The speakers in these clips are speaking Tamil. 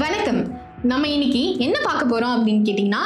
வணக்கம். நம்ம இன்னைக்கு என்ன பார்க்க போறோம் அப்படின்னு கேட்டிங்கன்னா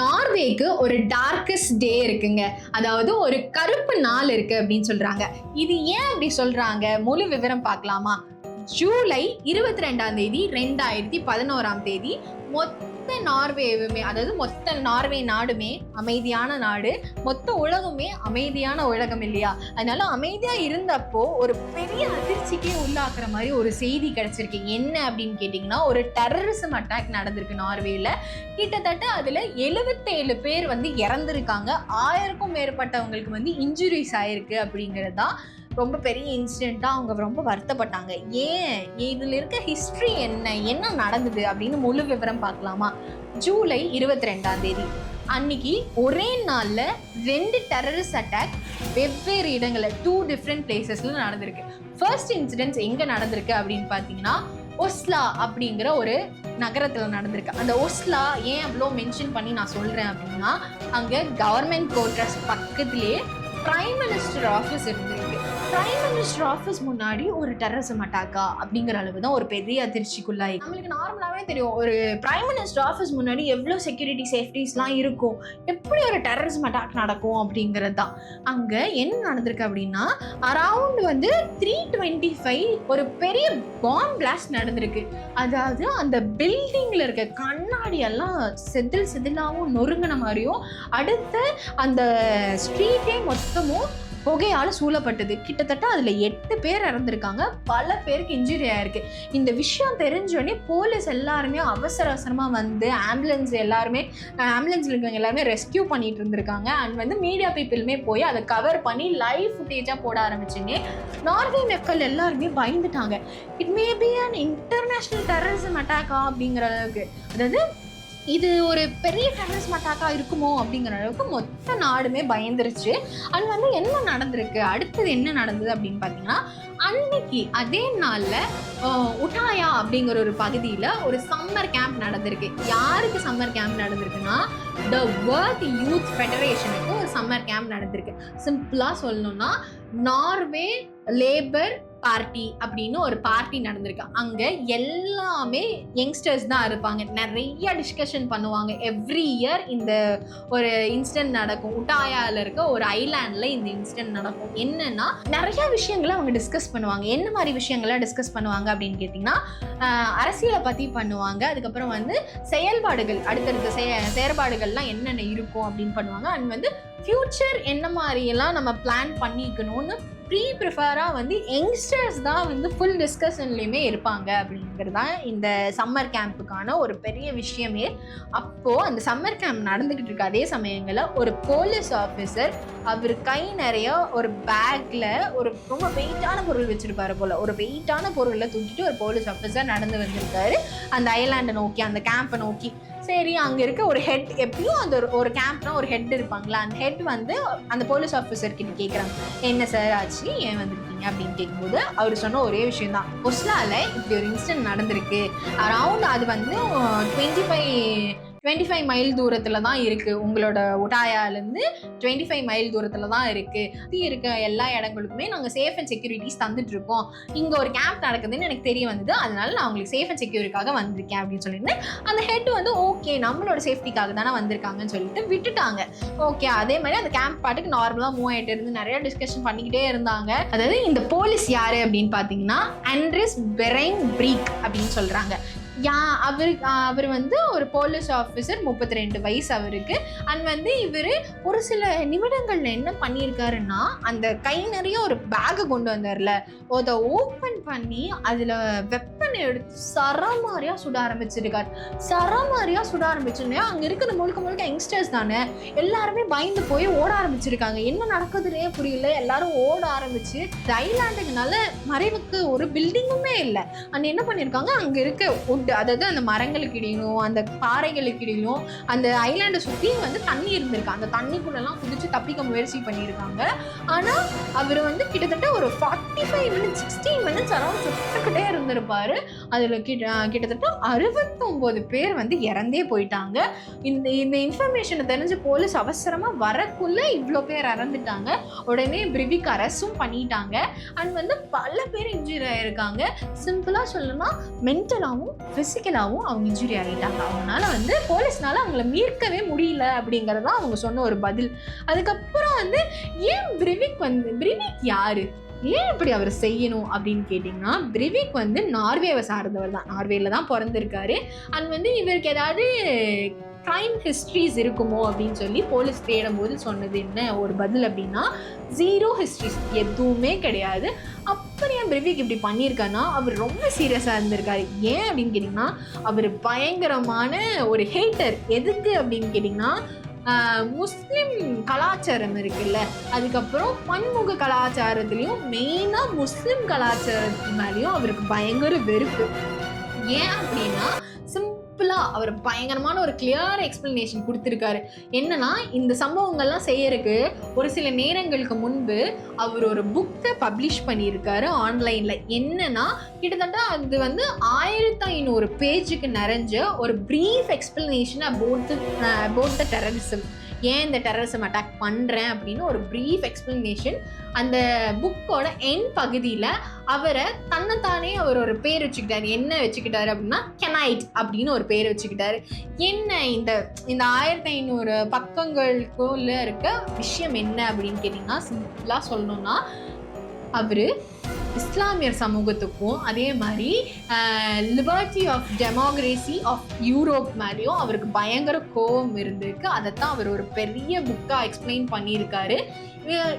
நார்வேக்கு ஒரு டார்க்கஸ்ட் டே இருக்குங்க. அதாவது ஒரு கருப்பு நாள் இருக்கு அப்படின்னு சொல்றாங்க. இது ஏன் அப்படி சொல்றாங்க? முழு விவரம் பார்க்கலாமா? ஜூலை இருபத்தி ரெண்டாம் தேதி ரெண்டாயிரத்தி பதினோராம் தேதி மொத்த மொத்த நார்வேவுமே அதாவது மொத்த நார்வே நாடுமே அமைதியான நாடு மொத்த உலகமே அமைதியான உலகம் இல்லையா? அதனால அமைதியா இருந்தப்போ ஒரு பெரிய அதிர்ச்சிக்கே உள்ளாக்குற மாதிரி ஒரு செய்தி கிடைச்சிருக்கு. என்ன அப்படின்னு கேட்டிங்கன்னா ஒரு டெரரிசம் அட்டாக் நடந்திருக்கு நார்வேல. கிட்டத்தட்ட அதுல 77 பேர் வந்து இறந்திருக்காங்க. ஆயிரக்கும் மேற்பட்டவங்களுக்கு வந்து இன்ஜுரிஸ் ஆயிருக்கு அப்படிங்கிறது தான் ரொம்ப பெரிய இன்சிடெண்ட்டாக அவங்க ரொம்ப வருத்தப்பட்டாங்க. ஏன்? இதில் இருக்க ஹிஸ்ட்ரி என்ன? என்ன நடந்தது? அப்படின்னு முழு விவரம் பார்க்கலாமா? ஜூலை இருபத்தி ரெண்டாம் தேதி. அன்னைக்கு ஒரே நாளில் ரெண்டு டெரரிஸ்ட் அட்டாக் வெவ்வேறு இடங்களில் டூ டிஃப்ரெண்ட் பிளேசஸில் நடந்திருக்கு. ஃபர்ஸ்ட் இன்சிடென்ட்ஸ் எங்கே நடந்திருக்கு அப்படின்னு பார்த்தீங்கன்னா ஒஸ்லா அப்படிங்கிற ஒரு நகரத்தில் நடந்திருக்கு. அந்த ஒஸ்லா ஏன் அவ்வளோ மென்ஷன் பண்ணி நான் சொல்கிறேன் அப்படின்னா அங்கே கவர்மெண்ட் கோட்ரஸ் பக்கத்துலேயே ப்ரைம் மினிஸ்டர் ஆஃபீஸ் இருந்திருக்கு பிரைம் மினிஸ்டர் ஆஃபீஸ் முன்னாடி ஒரு டெரரிசம் அட்டாக்கா அப்படிங்கிற அளவு தான் ஒரு பெரிய அதிர்ச்சிக்குள்ளாயி. நம்மளுக்கு நார்மலாகவே தெரியும். ஒரு பிரைம் மினிஸ்டர் ஆஃபீஸ் முன்னாடி எவ்வளோ செக்யூரிட்டி சேஃப்டிஸ்லாம் இருக்கும். எப்படி ஒரு டெரரிசம் அட்டாக் நடக்கும் அப்படிங்கிறது தான் அங்கே என்ன நடந்திருக்கு அப்படின்னா அரவுண்ட் வந்து த்ரீ டுவெண்ட்டி ஃபைவ் ஒரு பெரிய பாம் பிளாஸ்ட் நடந்திருக்கு. அதாவது அந்த பில்டிங்கில் இருக்க கண்ணாடி எல்லாம் செதில் செதிலாகவும் நொறுங்கின மாதிரியும் அடுத்த அந்த ஸ்ட்ரீட்டே மொத்தமும் புகையால் சூழப்பட்டது. கிட்டத்தட்ட அதில் எட்டு பேர் இறந்துருக்காங்க. பல பேருக்கு இன்ஜுரி ஆயிருக்கு. இந்த விஷயம் தெரிஞ்சோடனே போலீஸ் எல்லாருமே அவசர அவசரமாக வந்து ஆம்புலன்ஸ் எல்லாருமே ஆம்புலன்ஸில் இருக்கவங்க எல்லாருமே ரெஸ்கியூ பண்ணிட்டு இருந்திருக்காங்க. அண்ட் வந்து மீடியா பீப்புளுமே போய் அதை கவர் பண்ணி லைவ் ஃபுட்டேஜாக போட ஆரம்பிச்சுன்னே நார்வே மக்கள் எல்லாருமே பயந்துட்டாங்க. It may be an international terrorism அட்டாக்கா அப்படிங்கிற அளவுக்கு. அதாவது இது ஒரு பெரிய டெரரிஸ்ட் அட்டாக்கா இருக்குமோ அப்படிங்கிற அளவுக்கு மொத்த நாடுமே பயந்துருச்சு. அது வந்து என்ன நடந்திருக்கு? அடுத்தது என்ன நடந்தது அப்படின்னு பார்த்தீங்கன்னா அன்னைக்கு அதே நாளில் உட்டாயா அப்படிங்கிற ஒரு பகுதியில் ஒரு சம்மர் கேம்ப் நடந்திருக்கு. யாருக்கு சம்மர் கேம்ப் நடந்திருக்குன்னா த வேர்ல்ட் யூத் ஃபெடரேஷனுக்கு ஒரு சம்மர் கேம்ப் நடந்திருக்கு. சிம்பிளாக சொல்லணும்னா நார்வே லேபர் பார்ட்டி அப்படின்னு ஒரு பார்ட்டி நடந்திருக்கு. அங்கே எல்லாமே யங்ஸ்டர்ஸ் தான் இருப்பாங்க. நிறைய டிஸ்கஷன் பண்ணுவாங்க. எவ்ரி இயர் இந்த ஒரு இன்சிடென்ட் நடக்கும். உட்டாயாவில் இருக்க ஒரு ஐலாண்டில் இந்த இன்சிடென்ட் நடக்கும். என்னன்னா நிறைய விஷயங்களை அவங்க டிஸ்கஸ் பண்ணுவாங்க. என்ன மாதிரி விஷயங்களை டிஸ்கஸ் பண்ணுவாங்க அப்படின்னு கேட்டிங்கன்னா அரசியலை பற்றி பண்ணுவாங்க. அதுக்கப்புறம் வந்து செயல்பாடுகள் அடுத்தடுத்த செய செயற்பாடுகள்லாம் என்னென்ன இருக்கும் அப்படின்னு பண்ணுவாங்க. அண்ட் வந்து ஃப்யூச்சர் என்ன மாதிரியெல்லாம் நம்ம பிளான் பண்ணிக்கணும்னு ப்ரீ ப்ரிஃபராக வந்து யங்ஸ்டர்ஸ் தான் வந்து ஃபுல் டிஸ்கஷன்லேயுமே இருப்பாங்க அப்படிங்கிறது தான் இந்த சம்மர் கேம்புக்கான ஒரு பெரிய விஷயமே. அப்போது அந்த சம்மர் கேம்ப் நடந்துக்கிட்டு இருக்க அதே சமயங்களில் ஒரு போலீஸ் ஆஃபீஸர் அவர் கை நிறைய ஒரு பேக்கில் ஒரு ரொம்ப வெயிட்டான பொருள் வச்சுருப்பாரு போல். ஒரு வெயிட்டான பொருளை தூக்கிட்டு ஒரு போலீஸ் ஆஃபீஸர் நடந்து வந்திருக்காரு. அந்த ஐலாண்டை நோக்கி அந்த கேம்பை நோக்கி. சரி அங்கே இருக்க ஒரு ஹெட் எப்படியும் அந்த ஒரு ஒரு கேம்ப்னா ஒரு ஹெட் இருப்பாங்களா? அந்த ஹெட் வந்து அந்த போலீஸ் ஆஃபீஸர் கிட்ட கேட்குறாங்க என்ன சார் ஆச்சு? ஏன் வந்திருக்கீங்க? அப்படின்னு கேட்கும்போது அவர் சொன்ன ஒரே விஷயம் தான். ஒஸ்லாவில் இப்படி ஒரு இன்சிடென்ட் நடந்திருக்கு. அரவுண்ட் அது வந்து twenty five twenty five mile தூரத்தில் தான் இருக்குது உங்களோட உட்டாயாலேருந்து டுவெண்ட்டி ஃபைவ் மைல் தூரத்தில் தான் இருக்குது சுற்றி இருக்க எல்லா இடங்களுக்குமே நாங்கள் சேஃப் அண்ட் செக்யூரிட்டிஸ் தந்துட்டுருக்கோம். இங்கே ஒரு கேம்ப் நடக்குதுன்னு எனக்கு தெரிய வந்தது. அதனால நான் உங்களுக்கு சேஃப் அண்ட் செக்யூரிக்காக வந்திருக்கேன் அப்படின்னு சொல்லிட்டு அந்த ஹெட் வந்து ஓகே நம்மளோட சேஃப்டிக்காக தானே வந்திருக்காங்கன்னு சொல்லிட்டு விட்டுட்டாங்க. ஓகே அதே மாதிரி அந்த கேம்ப் பாட்டுக்கு நார்மலாக மூவ் ஆகிட்டு இருந்து நிறைய டிஸ்கஷன் பண்ணிக்கிட்டே இருந்தாங்க. அதாவது இந்த போலீஸ் யார் அப்படின்னு பார்த்தீங்கன்னா அண்ட்ரிஸ் பெரைங் பிரீக் அப்படின்னு சொல்கிறாங்க யா அவர் அவர் வந்து ஒரு போலீஸ் ஆஃபீஸர் முப்பத்தி ரெண்டு வயசு அவருக்கு. அண்ட் வந்து இவர் ஒரு சில நிமிடங்களில் என்ன பண்ணியிருக்காருன்னா அந்த கை நிறைய ஒரு பேக்கை கொண்டு வந்தார்ல. அதை ஓப்பன் பண்ணி அதில் வெப்பன் எடுத்து சரமாரியாக சுட ஆரம்பிச்சிருக்காரு. சரமாரியாக சுட ஆரம்பிச்சோன்னே அங்கே இருக்கிற முழுக்க முழுக்க யங்ஸ்டர்ஸ் தானே. எல்லாருமே பயந்து போய் ஓட ஆரம்பிச்சிருக்காங்க. என்ன நடக்குதுன்னே புரியல. எல்லாரும் ஓட ஆரம்பிச்சு இந்த ஐலாண்டுக்குனால மறைவுக்கு ஒரு பில்டிங்குமே இல்லை. அண்ட் என்ன பண்ணியிருக்காங்க அங்கே இருக்க உட் அதாவது அந்த மரங்களுக்கு இடையிலும் அந்த பாறைகளுக்கு இடையிலும் அந்த ஐலாண்டை சுற்றி வந்து தண்ணி இருந்திருக்கு. அந்த தண்ணிக்குள்ளெல்லாம் குதிச்சு தப்பிக்க முயற்சி பண்ணியிருக்காங்க. ஆனால் அவர் வந்து கிட்டத்தட்ட ஒரு forty five minutes sixteen minutes around சுட்டுக்கிட்டே இருந்திருப்பார். அதில் கிட்ட கிட்டத்தட்ட அறுபத்தொம்போது பேர் வந்து இறந்தே போயிட்டாங்க. இந்த இந்த இன்ஃபர்மேஷனை தெரிஞ்சு போலீஸ் அவசரமாக வரக்குள்ளே இவ்வளோ பேர் இறந்துட்டாங்க. உடனே பிரிவிக் அரசும் பண்ணிட்டாங்க. அண்ட் வந்து பல பேர் இன்ஜுரி ஆயிருக்காங்க. சிம்பிளாக சொல்லணும்னா மென்டலாகவும் ஃபிசிக்கலாகவும் அவங்க இன்ஜுரி ஆகிட்டாங்க. அவங்களால வந்து போலீஸ்னால அவங்கள மீட்கவே முடியல அப்படிங்கிறது தான் அவங்க சொன்ன ஒரு பதில். அதுக்கப்புறம் வந்து ஏன் பிரிவிக் வந்து பிரிவிக் யார்? ஏன் இப்படி அவர் செய்யணும் அப்படின்னு கேட்டிங்கன்னா பிரிவிக் வந்து நார்வேவை சார்ந்தவர் தான். நார்வேல தான் பிறந்திருக்காரு. அண்ட் வந்து இவருக்கு ஏதாவது க்ரைம் ஹிஸ்ட்ரிஸ் இருக்குமோ அப்படின்னு சொல்லி போலீஸ் தேடும்போது சொன்னது என்ன? ஒரு பதில் அப்படின்னா ஜீரோ ஹிஸ்ட்ரிஸ் எதுவுமே கிடையாது. அப்படி என் பிரிவிக் இப்படி பண்ணியிருக்காருன்னா அவர் ரொம்ப சீரியஸாக இருந்திருக்காரு. ஏன் அப்படின்னு கேட்டிங்கன்னா அவர் பயங்கரமான ஒரு ஹேட்டர் எதுக்கு அப்படின்னு கேட்டிங்கன்னா முஸ்லீம் முஸ்லிம் கலாச்சாரம் இருக்குல்ல அதுக்கப்புறம் பன்முக கலாச்சாரத்துலேயும் மெயினாக முஸ்லீம் கலாச்சாரத்து மேலேயும் அவருக்கு பயங்கர வெறுப்பு. ஏன் அப்படின்னா சிம்பிளாக அவர் பயங்கரமான ஒரு கிளியர் எக்ஸ்பிளனேஷன் கொடுத்துருக்காரு. என்னன்னா இந்த சம்பவங்கள்லாம் செய்யறதுக்கு ஒரு சில நேரங்களுக்கு முன்பு அவர் ஒரு புக்கை பப்ளிஷ் பண்ணியிருக்காரு ஆன்லைனில் என்னன்னா கிட்டத்தட்ட அது வந்து ஆயிரத்தி ஐநூறு பேஜுக்கு நிறைஞ்ச ஒரு brief explanation about about the terrorism ஏன் இந்த டெரரிசம் அட்டாக் பண்ணுறேன் அப்படின்னு ஒரு ப்ரீஃப் எக்ஸ்பிளனேஷன் அந்த புக்கோட என் பகுதியில் அவரை தன்னைத்தானே அவர் ஒரு பேர் வச்சுக்கிட்டாரு. என்ன வச்சுக்கிட்டாரு அப்படின்னா கெனைட் அப்படின்னு ஒரு பேர் வச்சுக்கிட்டாரு. என்ன இந்த இந்த ஆயிரத்தி ஐநூறு பக்கங்களுக்குள்ள இருக்க விஷயம் என்ன அப்படின்னு கேட்டிங்கன்னா சிம்பிளாக சொல்லணும்னா அவர் இஸ்லாமியர் சமூகத்துக்கும் அதே மாதிரி liberty of democracy of Europe மேலேயும் அவருக்கு பயங்கர கோபம் இருந்திருக்கு. அதைத்தான் அவர் ஒரு பெரிய புக்காக எக்ஸ்பிளைன் பண்ணியிருக்காரு.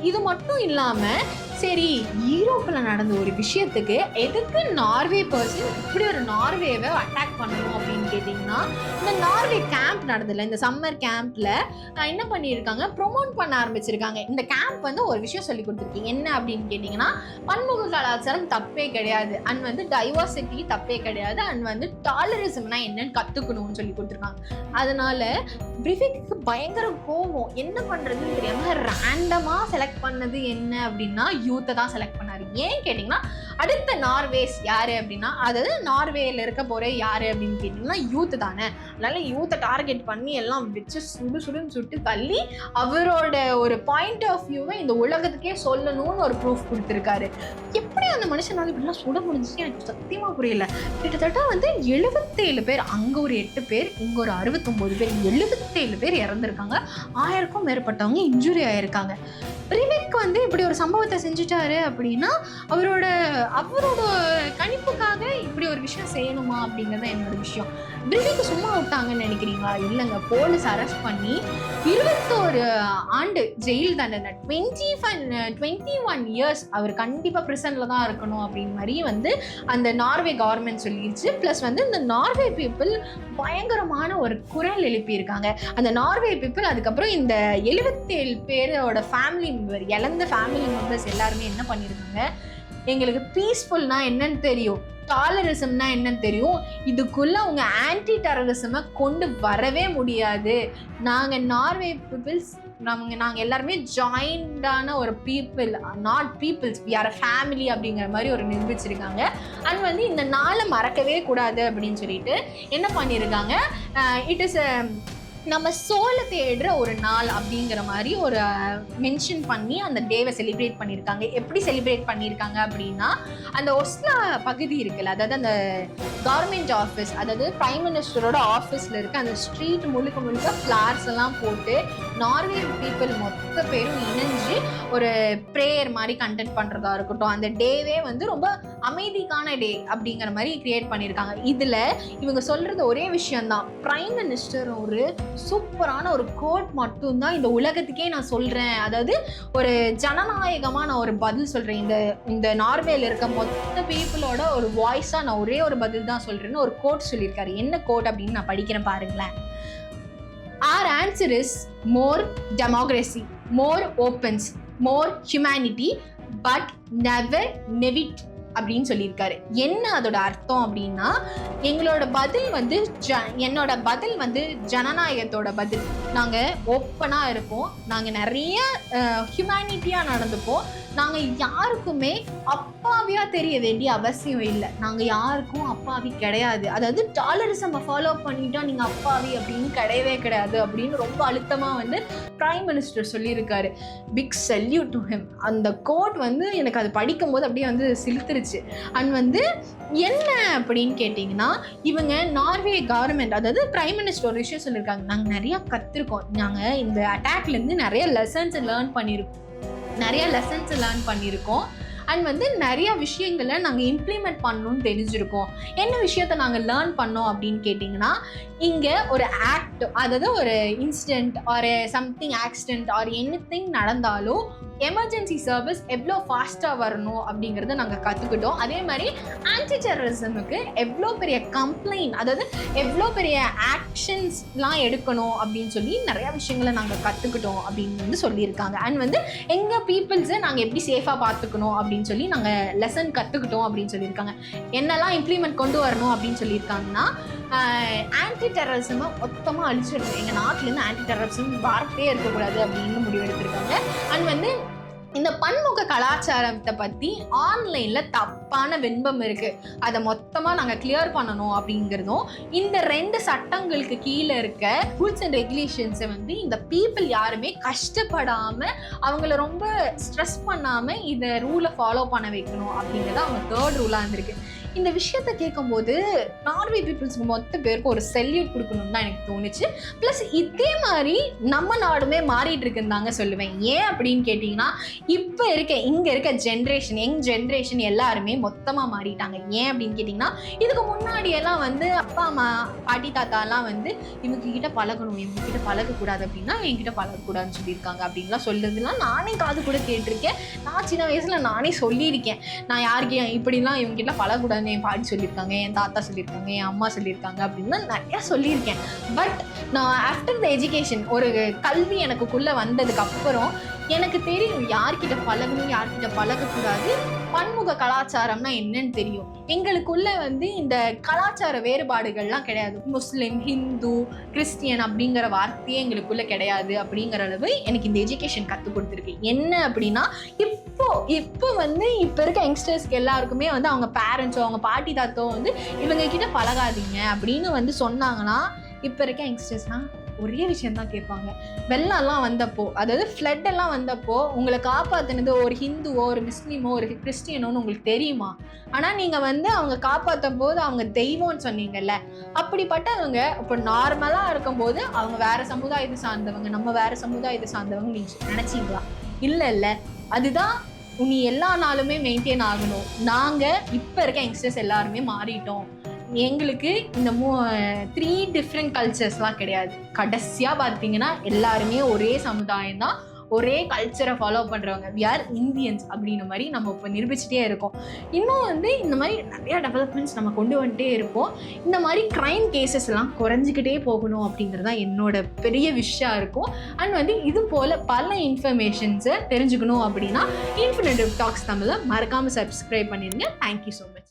இது மட்டும் இல்லாமல் சரி ஈரோப்பில் நடந்த ஒரு விஷயத்துக்கு எதுக்கு நார்வே பர்சன் இப்படி ஒரு நார்வேவை அட்டாக் பண்ணணும் அப்படின்னு கேட்டிங்கன்னா இந்த நார்வே கேம்ப் நடந்ததில்ல இந்த சம்மர் கேம்ப்பில் என்ன பண்ணியிருக்காங்க? ப்ரொமோட் பண்ண ஆரம்பிச்சிருக்காங்க. இந்த கேம்ப் வந்து ஒரு விஷயம் சொல்லி கொடுத்துருக்கீங்க. என்ன அப்படின்னு கேட்டிங்கன்னா பன்முக கலாச்சாரம் தப்பே கிடையாது. அண்ட் வந்து டைவர்சிட்டி தப்பே கிடையாது. அண்ட் வந்து டாலரிசம்னா என்னன்னு கற்றுக்கணும்னு சொல்லி கொடுத்துருக்காங்க. அதனால பிரிஃபிக்கு பயங்கர கோபம் என்ன பண்ணுறதுன்னு தெரியாமல் ரேண்டமாக செலக்ட் பண்ணது என்ன அப்படின்னா யூத்தை தான் செலக்ட் பண்ணார். ஏன் கேட்டிங்கன்னா அடுத்த நார்வேஸ் யார் அப்படின்னா அதாவது நார்வேயில் இருக்க போகிற யார் அப்படின்னு கேட்டிங்கன்னா யூத் தானே. அதனால யூத்தை டார்கெட் பண்ணி எல்லாம் வச்சு சுடு சுடுன்னு சுட்டு தள்ளி அவரோட ஒரு பாயிண்ட் ஆஃப் வியூவை இந்த உலகத்துக்கே சொல்லணும்னு ஒரு ப்ரூஃப் கொடுத்துருக்காரு. எப்படி அந்த மனுஷனால இப்படிலாம் சுட முடிஞ்சுச்சு? எனக்கு சத்தியமாக புரியல. கிட்டத்தட்ட வந்து எழுபத்தேழு பேர் அங்கே ஒரு எட்டு பேர் இங்கே ஒரு அறுபத்தொம்போது பேர் எழுபத்தேழு பேர் இறந்துருக்காங்க. ஆயிரக்கும் மேற்பட்டவங்க இன்ஜுரி ஆயிருக்காங்க. ரிவிக் வந்து இப்படி ஒரு சம்பவத்தை செஞ்சுட்டாரு அப்படின்னா அவரோட அவரோட கணிப்புக்காக இப்படி ஒரு விஷயம் செய்யணுமா அப்படிங்கிறது என்னோட விஷயம். பிரிவிக்கு சும்மா விட்டாங்கன்னு நினைக்கிறீங்களா? இல்லைங்க. போலீஸ் அரெஸ்ட் பண்ணி இருபத்தோரு ஆண்டு ஜெயில் தண்டனை. Twenty five twenty one years அவர் கண்டிப்பாக ப்ரிசனில் தான் இருக்கணும் அப்படின்னு மாதிரி வந்து அந்த நார்வே கவர்மெண்ட் சொல்லிடுச்சு ப்ளஸ் வந்து இந்த நார்வே பீப்புள் பயங்கரமான ஒரு குரல் எழுப்பியிருக்காங்க. அந்த நார்வே பீப்புள் அதுக்கப்புறம் இந்த எழுபத்தேழு பேரோட ஃபேமிலி இழந்த ஃபேமிலி மெம்பர்ஸ் எல்லாருமே என்ன பண்ணியிருக்காங்க எங்களுக்கு பீஸ்ஃபுல்னா என்னன்னு தெரியும். டாலரிசம்னா என்னன்னு தெரியும். இதுக்குள்ள அவங்க ஆன்டி டெரரிசமை கொண்டு வரவே முடியாது. நாங்கள் நார்வே பீப்புள்ஸ் நாங்கள் நாங்கள் எல்லாருமே ஜாயிண்டான ஒரு people not peoples we are family அப்படிங்கிற மாதிரி ஒரு நிரூபிச்சிருக்காங்க. அண்ட் வந்து இந்த நாளை மறக்கவே கூடாது அப்படின்னு சொல்லிட்டு என்ன பண்ணியிருக்காங்க இட் இஸ் நம்ம சோலை தேடுற ஒரு நாள் அப்படிங்கிற மாதிரி ஒரு மென்ஷன் பண்ணி அந்த டேவை செலிப்ரேட் பண்ணியிருக்காங்க எப்படி செலிப்ரேட் பண்ணியிருக்காங்க அப்படின்னா அந்த ஒஸ்லா பகுதி இருக்குல்ல அதாவது அந்த கவர்மெண்ட் ஆஃபீஸ் அதாவது பிரைம் மினிஸ்டரோட ஆஃபீஸில் இருக்க அந்த ஸ்ட்ரீட் முழுக்க முழுக்க ஃப்ளார்ஸ் எல்லாம் போட்டு நார்வே பீப்புள் மொத்த பேரும் இணைஞ்சு ஒரு ப்ரேயர் மாதிரி கண்டக்ட் பண்ணுறதா இருக்கட்டும். அந்த டேவே வந்து ரொம்ப அமைதிக்கான டே அப்படிங்கிற மாதிரி கிரியேட் பண்ணியிருக்காங்க. இதில் இவங்க சொல்கிறது ஒரே விஷயம்தான். ப்ரைம் மினிஸ்டர் ஒரு சூப்பரான ஒரு கோட் மட்டும்தான் இந்த உலகத்துக்கே நான் சொல்கிறேன் அதாவது ஒரு ஜனநாயகமாக நான் ஒரு பதில் சொல்கிறேன் இந்த இந்த நார்வேல இருக்க மொத்த பீப்புளோட ஒரு வாய்ஸாக நான் ஒரே ஒரு பதில் தான் சொல்கிறேன்னு ஒரு கோட் சொல்லியிருக்காரு. என்ன கோட் அப்படின்னு நான் படிக்கிறேன் பாருங்களேன். Our answer is more democracy, more opens, more humanity, but never navigate அப்படின்னு சொல்லியிருக்காரு. என்ன அதோட அர்த்தம் அப்படின்னா எங்களோட பதில் வந்து ஜ என்னோட பதில் வந்து ஜனநாயகத்தோட பதில். நாங்கள் ஓப்பனாக இருப்போம் நாங்கள் நிறைய ஹியூமனிட்டியாக நடந்துப்போம். நாங்கள் யாருக்குமே அப்பாவியாக தெரிய வேண்டிய அவசியம் இல்லை. நாங்கள் யாருக்கும் அப்பாவி கிடையாது. அதாவது டாலரிசம் ஃபாலோ பண்ணிட்டா நீங்கள் அப்பாவி அப்படின்னு கிடையவே கிடையாது அப்படின்னு ரொம்ப அழுத்தமாக வந்து பிரைம் மினிஸ்டர் சொல்லியிருக்காரு. பிக் செல்யூட் டு ஹிம் அந்த கோட் வந்து எனக்கு அது படிக்கும்போது அப்படியே வந்து சிலுத்துருச்சு இருந்துச்சு. அண்ட் வந்து என்ன அப்படின்னு கேட்டிங்கன்னா இவங்க நார்வே கவர்மெண்ட் அதாவது பிரைம் மினிஸ்டர் ஒரு விஷயம் சொல்லியிருக்காங்க நாங்கள் நிறையா கற்றுருக்கோம் நாங்கள் இந்த அட்டாக்லேருந்து நிறைய லெசன்ஸ் லேர்ன் பண்ணியிருக்கோம் நிறைய லெசன்ஸ் லேர்ன் பண்ணியிருக்கோம் அண்ட் வந்து நிறைய விஷயங்களை நாங்கள் இம்ப்ளிமெண்ட் பண்ணணும்னு தெரிஞ்சிருக்கோம். என்ன விஷயத்த நாங்கள் லேர்ன் பண்ணோம் அப்படின்னு கேட்டிங்கன்னா இங்கே ஒரு ஆக்ட் அதாவது ஒரு incident or something accident or anything நடந்தாலும் எமர்ஜென்சி சர்வீஸ் எவ்வளோ ஃபாஸ்ட்டாக வரணும் அப்படிங்கிறத நாங்கள் கற்றுக்கிட்டோம் அதே மாதிரி ஆன்டி டெரரிசமுக்கு எவ்வளோ பெரிய கம்ப்ளைண்ட் அதாவது எவ்வளோ பெரிய ஆக்ஷன்ஸ்லாம் எடுக்கணும் அப்படின்னு சொல்லி நிறையா விஷயங்களை நாங்கள் கற்றுக்கிட்டோம் அப்படின்னு வந்து சொல்லியிருக்காங்க. அண்ட் வந்து எங்கள் பீப்புள்ஸை நாங்கள் எப்படி சேஃபாக பார்த்துக்கணும் அப்படின்னு அப்படின்னு சொல்லி நாங்கள் லெசன் கற்றுக்கிட்டோம் அப்படின்னு சொல்லியிருக்காங்க. என்னெல்லாம் இம்ப்ளிமெண்ட் கொண்டு வரணும் அப்படின்னு சொல்லியிருக்காங்கன்னா ஆன்டி டெரரிசமை மொத்தமாக அழிச்சிடணும். எங்கள் நாட்டிலேருந்து ஆன்டி டெரரிசம் வார்த்தையே இருக்கக்கூடாது அப்படின்னு முடிவு எடுத்திருக்காங்க அண்ட் வந்து இந்த பன்முக கலாச்சாரத்தை பற்றி ஆன்லைனில் தப்பான வெண்பம் இருக்குது அதை மொத்தமாக நாங்கள் கிளியர் பண்ணணும் அப்படிங்கிறதும் இந்த ரெண்டு சட்டங்களுக்கு கீழே இருக்க ரூல்ஸ் அண்ட் ரெகுலேஷன்ஸை வந்து இந்த பீப்புள் யாருமே கஷ்டப்படாமல் அவங்கள ரொம்ப ஸ்ட்ரெஸ் பண்ணாமல் இதை ரூலை ஃபாலோ பண்ண வைக்கணும் அப்படிங்கிறது அவங்க தேர்ட் ரூலாக இருந்திருக்கு. இந்த விஷயத்த கேட்கும்போது நார்வே பீப்புள்ஸ்க்கு மொத்த பேருக்கு ஒரு செல்யூட் கொடுக்கணும்னு தான் எனக்கு தோணுச்சு. ப்ளஸ் இதே மாதிரி நம்ம நாடுமே மாறிட்டு இருக்குன்னு தாங்க சொல்லுவேன். ஏன் அப்படின்னு கேட்டிங்கன்னா இப்போ இருக்க இங்கே இருக்க ஜென்ரேஷன் யங் ஜென்ரேஷன் எல்லாருமே மொத்தமாக மாறிட்டாங்க. ஏன் அப்படின்னு கேட்டிங்கன்னா இதுக்கு முன்னாடி எல்லாம் வந்து அப்பா அம்மா பாட்டி தாத்தாலாம் வந்து இவங்க கிட்ட பழகணும் இவங்க கிட்ட பழகக்கூடாது அப்படின்னா என்கிட்ட பழகக்கூடாதுன்னு சொல்லியிருக்காங்க அப்படின்லாம் சொல்லுறதுலாம் நானே காது கூட கேட்டிருக்கேன். நான் சின்ன வயசில் நானே சொல்லியிருக்கேன். நான் யாருக்கு இப்படிலாம் இவங்ககிட்ட பழகக்கூடாது வந்து என் பாட்டி சொல்லியிருக்காங்க என் தாத்தா சொல்லியிருக்காங்க என் அம்மா சொல்லியிருக்காங்க அப்படின்னு நிறையா சொல்லியிருக்கேன். பட் நான் ஆஃப்டர் த எஜுகேஷன் ஒரு கல்வி எனக்குள்ளே வந்ததுக்கப்புறம் எனக்கு தெரியும் யார்கிட்ட பழகணும் யார்கிட்ட பழகக்கூடாது. பன்முக கலாச்சாரம்னா என்னன்னு தெரியும். எங்களுக்குள்ள வந்து இந்த கலாச்சார வேறுபாடுகள்லாம் கிடையாது. முஸ்லிம் ஹிந்து கிறிஸ்டியன் அப்படிங்கிற வார்த்தையே எங்களுக்குள்ள கிடையாது அப்படிங்கிற அளவு எனக்கு இந்த எஜுகேஷன் கற்றுக் கொடுத்துருக்கு. என்ன அப்படின்னா இப்போ இப்போ வந்து இப்போ இருக்க யங்ஸ்டர்ஸ்க்கு எல்லாருக்குமே வந்து அவங்க பேரண்ட்ஸோ அவங்க பாட்டி தாத்தோ வந்து இவங்க கிட்ட பழகாதீங்க அப்படின்னு வந்து சொன்னாங்கன்னா இப்போ இருக்க யங்ஸ்டர்ஸ்லாம் ஒரே விஷயம் தான் கேட்பாங்க. வெள்ளம்லாம் வந்தப்போ அதாவது ஃப்ளட் எல்லாம் வந்தப்போ உங்களை காப்பாற்றினது ஒரு ஹிந்துவோ ஒரு முஸ்லீமோ ஒரு கிறிஸ்டியனோன்னு உங்களுக்கு தெரியுமா? ஆனால் நீங்கள் வந்து அவங்க காப்பாற்றும் போது அவங்க தெய்வம்னு சொன்னீங்கல்ல அப்படிப்பட்டவங்க இப்போ நார்மலாக இருக்கும்போது அவங்க வேற சமுதாயத்தை சார்ந்தவங்க நம்ம வேற சமுதாயத்தை சார்ந்தவங்க நீங்கள் நினச்சிங்களா? இல்லை இல்லை. அதுதான் நீ எல்லா நாளுமே மெயின்டைன் ஆகணும். நாங்கள் இப்போ இருக்க யங்ஸ்டர்ஸ் எல்லாருமே மாறிட்டோம். எங்களுக்கு இந்த மூ த்ரீ டிஃப்ரெண்ட் கல்ச்சர்ஸ்லாம் கிடையாது. கடைசியாக பார்த்தீங்கன்னா எல்லாருமே ஒரே சமுதாயம் தான். ஒரே கல்ச்சரை ஃபாலோ பண்ணுறவங்க வி ஆர் இந்தியன்ஸ் அப்படின்ற மாதிரி நம்ம இப்போ நிரூபிச்சுட்டே இருக்கோம். இன்னும் வந்து இந்த மாதிரி நிறையா டெவலப்மெண்ட்ஸ் நம்ம கொண்டு வந்துட்டே இருப்போம். இந்த மாதிரி க்ரைம் கேசஸ் எல்லாம் குறைஞ்சிக்கிட்டே போகணும் அப்படிங்கிறது தான் என்னோட பெரிய விஷயம் இருக்கும். அண்ட் வந்து இது போல் பல இன்ஃபர்மேஷன்ஸை தெரிஞ்சுக்கணும் அப்படின்னா இன்ஃபினிட்டிவ் டாக்ஸ் தமிழை மறக்காமல் சப்ஸ்கிரைப் பண்ணிடுங்க. Thank you so much